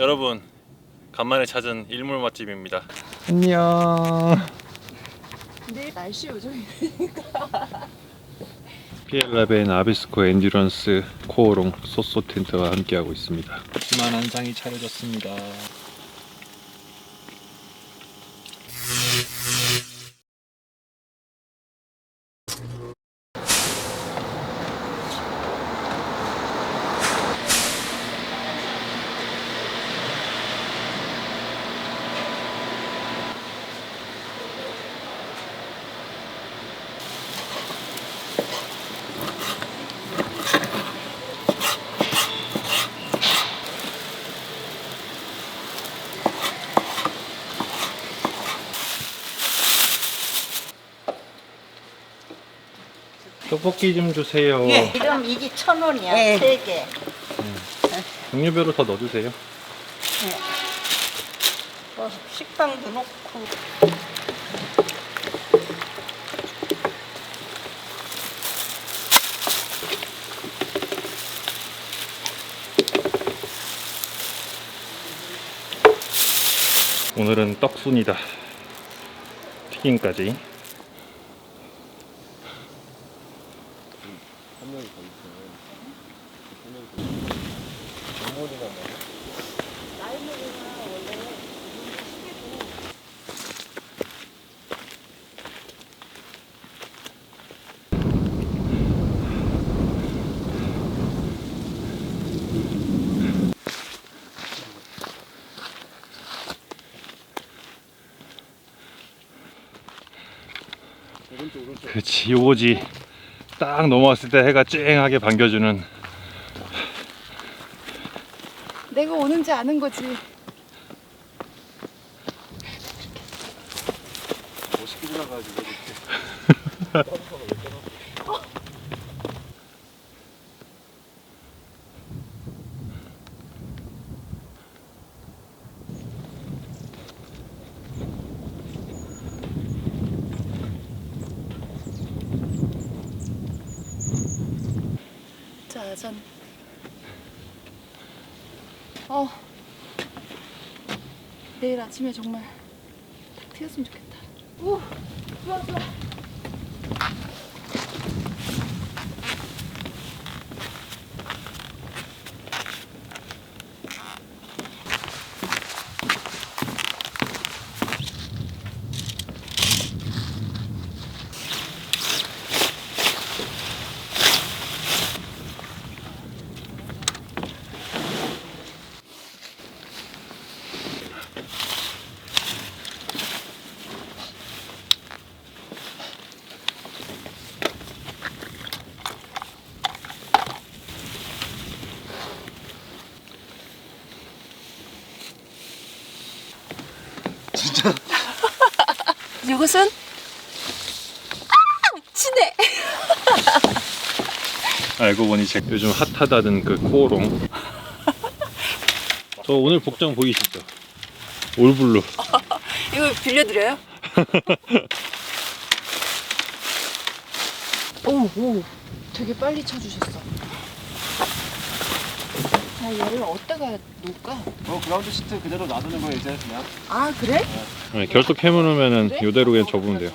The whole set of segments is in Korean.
여러분 간만에 찾은 일몰 맛집입니다. 안녕. 내일 날씨 요정이 피엘라벤 아비스코 엔듀런스 코오롱 소소 텐트와 함께하고 있습니다. 기만 한 장이 차려졌습니다. 떡볶이 좀 주세요. 지금 이게 천 원이야 예. 세 개. 종류별로 더 넣어주세요. 뭐 식빵도 넣고. 오늘은 떡순이다. 튀김까지. 그치 요거지. 딱 넘어왔을 때 해가 쨍하게 반겨주는 내가 오는지 아는 거지. 짜잔. 어. 내일 아침에 정말 딱 트였으면 좋겠다. 오, 좋아 좋아. 이것은 아, 친해. 알고 보니 제 요즘 핫하다는 그 코오롱. 저 오늘 복장 보이시죠? 올블루. 이거 빌려드려요? 오, 오, 되게 빨리 쳐주셨어. 자, 얘를 어디다가 놓을까? 어 그라운드 시트 그대로 놔두는 거예요 이제 그냥. 아, 그래? 네, 결속 해놓으면은 그래? 요대로 그냥 접으면 돼요.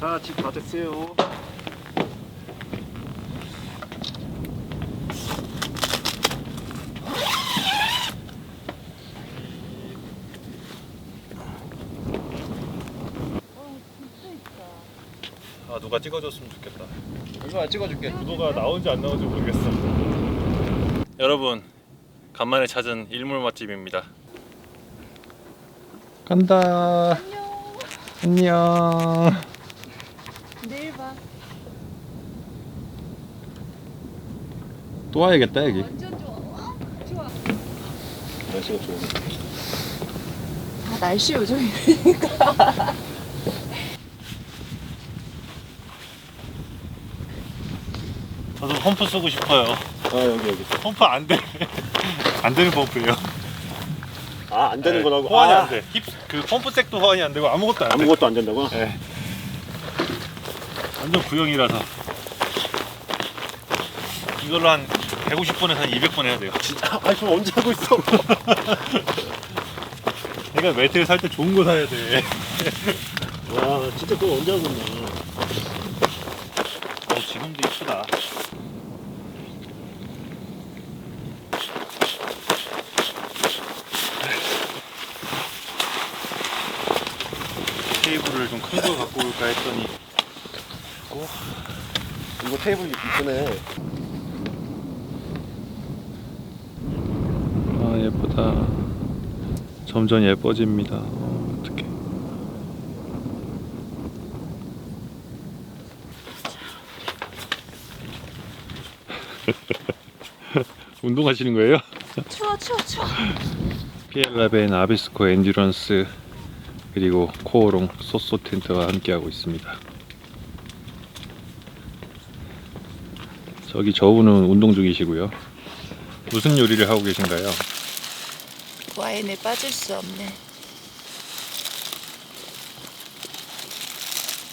자 집 다 됐어요. 누가 찍어줬으면 좋겠다. 이거 찍어줄게. 누가 나온지 안 나온지 모르겠어. 여러분 간만에 찾은 일몰 맛집입니다. 간다. 안녕. 내일 봐. 또 와야겠다 여기. 완전 좋아. 좋아. 날씨가 좋네. 아, 날씨 요정이 저도 펌프 쓰고 싶어요. 아 여기 여기. 펌프 안 돼. 안 되는 펌프예요. 아 아, 안 되는 네, 거라고. 호환이 아, 안 돼. 힙, 그 펌프색도 호환이 안 되고 아무것도 안 돼. 아무것도 안 된다고? 네. 완전 구형이라서 이걸로 한 150번에서 한 200번 해야 돼요. 진짜? 아니, 그럼 언제 하고 있어? 그러니까 매트를 살 때 좋은 거 사야 돼. 와, 진짜 그거 언제 하고 있나? 어, 지금도 이쁘다. 테이블을 좀 큰거 갖고 올까 했더니 이거 테이블 이쁘네. 아 예쁘다 점점 예뻐집니다 어, 어떡해 운동하시는 거예요? 추워 추워 추워. 피엘라벤 아비스코 엔듀런스 그리고 코오롱 소소 텐트와 함께하고 있습니다. 저기 저분은 운동 중이시고요. 무슨 요리를 하고 계신가요? 와인에 빠질 수 없네.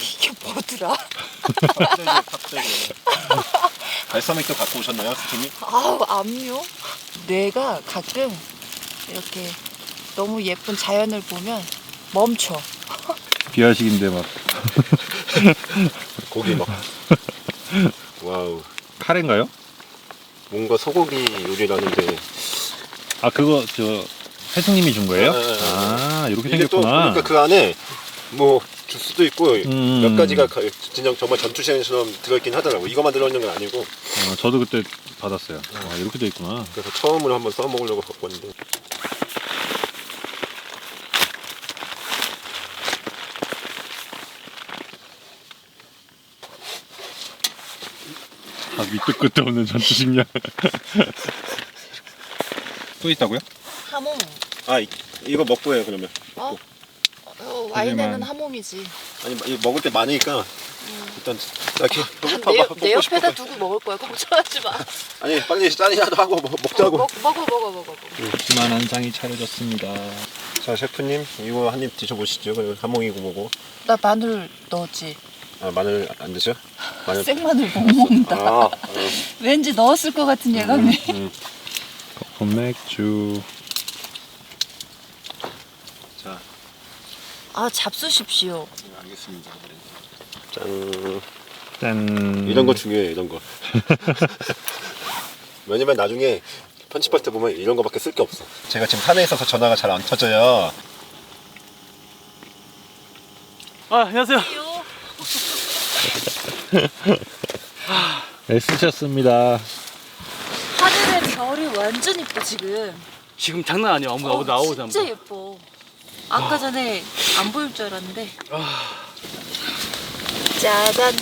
이게 뭐더라? 탑재기, 탑재기. 발사믹도 갖고 오셨나요, 스팀이? 아우 압류. 뇌가 가끔 이렇게 너무 예쁜 자연을 보면 멈춰. 비하식인데 막 고기 막. 와우. 카레인가요? 뭔가 소고기 요리라는데. 아 그거 저 회승님이 준 거예요? 네, 네, 네. 아 이렇게 이게 또 생겼구나. 보니까 그 안에 뭐 주스도 있고 음. 몇 가지가 가- 진짜 정말 전투시장처럼 들어있긴 하더라고. 이거만 들어있는 건 아니고. 어, 저도 그때 받았어요. 와 이렇게 돼 있구나. 그래서 처음으로 한번 써먹으려고 갖고 왔는데. 아 밑도 끝도 없는 전투 식량. 또 있다고요? 하몽. 아, 이, 이거 먹고 해요, 그러면. 어? 어, 와인에는 하지만- 하몽이지. 아니, 이거 먹을 게 많으니까. 일단, 나 이렇게 배고파, 내, 막내 먹고 싶어. 옆에다 두고 먹을 거야. 걱정하지 마. 아니, 빨리 짠이라도 하고 먹, 먹자고. 먹, 먹어 먹어 먹어 먹어. 기만 한 상이 차려졌습니다. 자, 셰프님, 이거 한 입 드셔보시죠. 그리고 하몽이고 뭐고. 나 마늘 넣었지. 아, 마늘 안 드셔? 마늘. 생마늘 못 먹는다. 아, 어. 왠지 넣었을 것 같은 예감이. 음. 거품 맥주. 자, 아 잡수십시오. 알겠습니다. 짠. 짠. 이런 거 중요해, 이런 거. 왜냐면 나중에 편집할 때 보면 이런 거밖에 쓸 게 없어. 제가 지금 산에 있어서 전화가 잘 안 터져요. 아, 안녕하세요. 애쓰셨습니다. 하늘의 별이 완전 이뻐 지금. 지금 장난 아니야. 아무 나오 나오자. 진짜 예뻐. 아까 전에 안 보일 줄 알았는데. 짜잔.